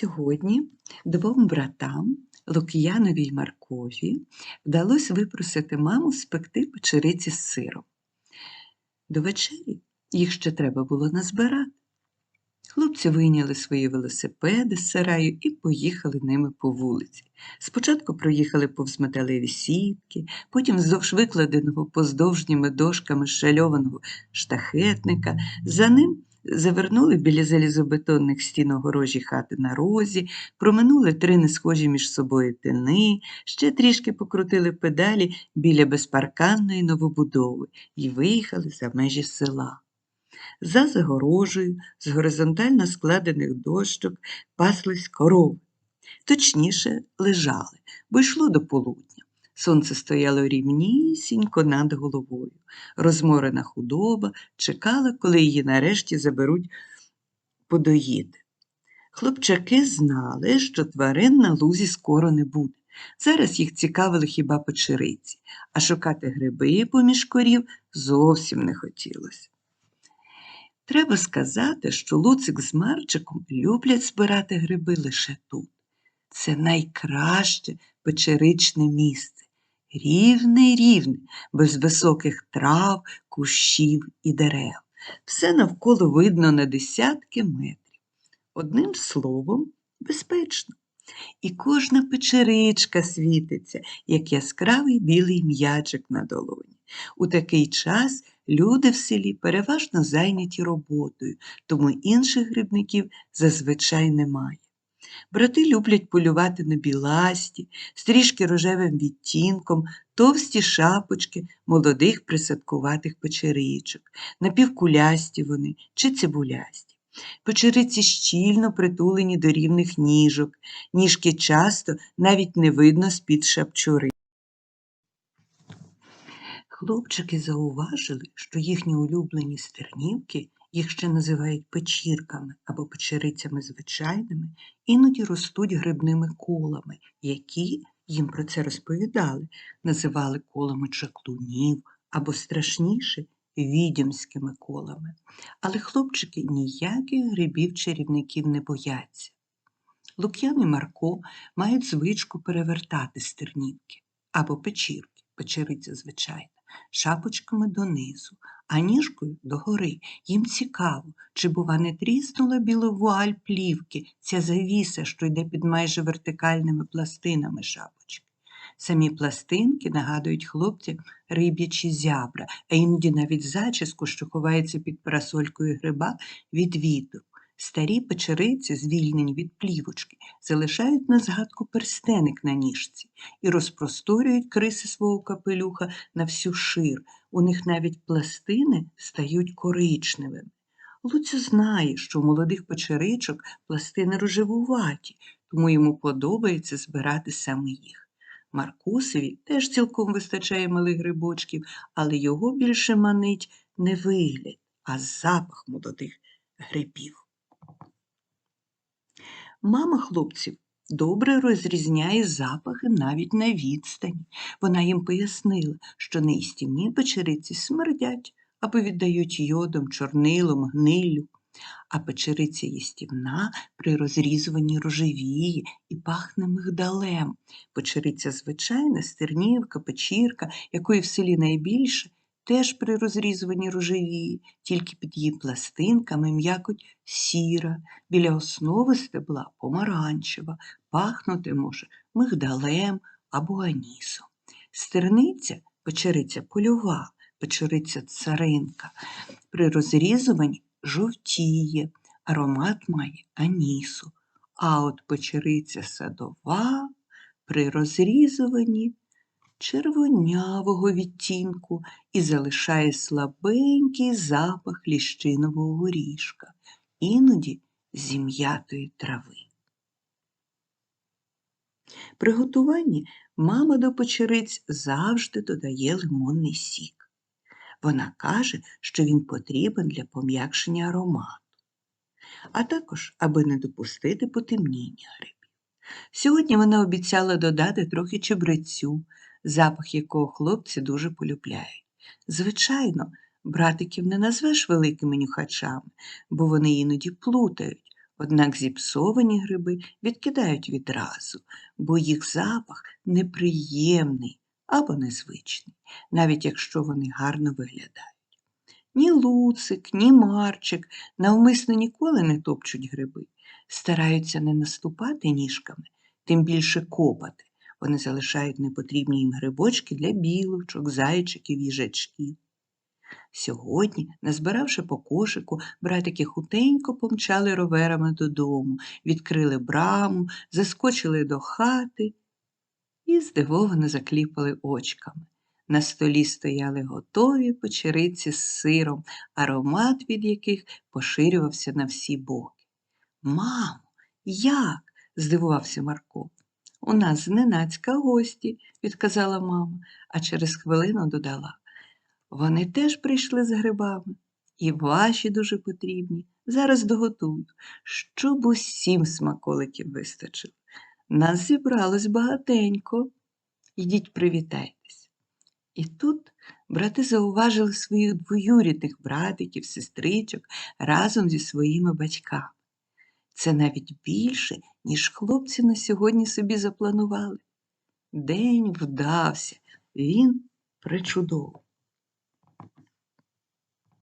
Сьогодні двом братам Лук'янові й Маркові вдалося випросити маму спекти печериці з сиром. До вечері їх ще треба було назбирати. Хлопці вийняли свої велосипеди з сараю і поїхали ними по вулиці. Спочатку проїхали повз металеві сітки, потім вздовж викладеного поздовжніми дошками шальованого штахетника. За ним завернули біля залізобетонних стін огорожі хати на розі, проминули три несхожі між собою тини, ще трішки покрутили педалі біля безпарканної новобудови і виїхали за межі села. За загорожею з горизонтально складених дощок паслись корови. Точніше, лежали, бо йшло до полудня. Сонце стояло рівнісінько над головою. Розморена худоба чекала, коли її нарешті заберуть подоїти. Хлопчаки знали, що тварин на лузі скоро не буде. Зараз їх цікавили хіба печериці, а шукати гриби поміж корів зовсім не хотілося. Треба сказати, що Луцик з Марчиком люблять збирати гриби лише тут. Це найкраще печеричне місце. Рівне рівне, без високих трав, кущів і дерев. Все навколо видно на десятки метрів. Одним словом, безпечно. І кожна печеричка світиться, як яскравий білий м'ячик на долоні. У такий час люди в селі переважно зайняті роботою, тому інших грибників зазвичай немає. Брати люблять полювати на біласті, з трішки рожевим відтінком, товсті шапочки молодих присадкуватих печеричок, напівкулясті вони чи цибулясті. Печериці щільно притулені до рівних ніжок, ніжки часто навіть не видно з-під шапчури. Хлопчики зауважили, що їхні улюблені стернівки, їх ще називають печірками або печерицями звичайними, іноді ростуть грибними колами, які їм про це розповідали, називали колами чаклунів або страшніше відьомськими колами. Але хлопчики ніяких грибів-чарівників не бояться. Лук'ян і Марко мають звичку перевертати стернівки або печірки, печериця звичайна, шапочками донизу, а ніжкою догори. Їм цікаво, чи, бува, не тріснула біловуаль плівки, ця завіса, що йде під майже вертикальними пластинами шапочки. Самі пластинки нагадують хлопцям риб'ячі зябра, а іноді навіть зачіску, що ховається під парасолькою гриба від вітру. Старі печериці, звільнені від плівочки, залишають на згадку перстеник на ніжці і розпросторюють криси свого капелюха на всю шир. У них навіть пластини стають коричневими. Луця знає, що у молодих печеричок пластини рожевуваті, тому йому подобається збирати саме їх. Маркусеві теж цілком вистачає малих грибочків, але його більше манить не вигляд, а запах молодих грибів. Мама хлопців добре розрізняє запахи навіть на відстані. Вона їм пояснила, що неїстівні печериці смердять або віддають йодом, чорнилом, гниллю. А печериця їстівна при розрізуванні рожевіє і пахне мигдалем. Печериця звичайна, стернівка, печірка, якої в селі найбільше, теж при розрізуванні рожевіє, тільки під її пластинками м'якоть сіра, біля основи стебла помаранчева, пахнути може мигдалем або анісом. Стерниця печериця польова, печериця царинка. При розрізуванні жовтіє, аромат має анісу, а от печериця садова при розрізуванні червонявого відтінку і залишає слабенький запах ліщинового горішка, іноді зім'ятої трави. При готуванні мама до печериць завжди додає лимонний сік. Вона каже, що він потрібен для пом'якшення аромату, а також, аби не допустити потемніння грибів. Сьогодні вона обіцяла додати трохи чебрецю, запах якого хлопці дуже полюбляють. Звичайно, братиків не назвеш великими нюхачами, бо вони іноді плутають Однак зіпсовані гриби відкидають відразу, бо їх запах неприємний або незвичний, навіть якщо вони гарно виглядають. Ні луцик, ні марчик навмисно ніколи не топчуть гриби, стараються не наступати ніжками, тим більше копати. Вони залишають непотрібні їм грибочки для білочок, зайчиків, їжачків. Сьогодні, назбиравши по кошику, братики хутенько помчали роверами додому, відкрили браму, заскочили до хати і здивовано закліпали очками. На столі стояли готові печериці з сиром, аромат від яких поширювався на всі боки. Мамо, як? здивувався Марко. У нас зненацька гості, відказала мама, а через хвилину додала. Вони теж прийшли з грибами, і ваші дуже потрібні. Зараз доготую, щоб усім смаколиків вистачило. Нас зібралось багатенько. Ідіть привітайтесь. І тут брати зауважили своїх двоюрідних братиків, сестричок разом зі своїми батьками. Це навіть більше, ніж хлопці на сьогодні собі запланували. День вдався, він причудовий.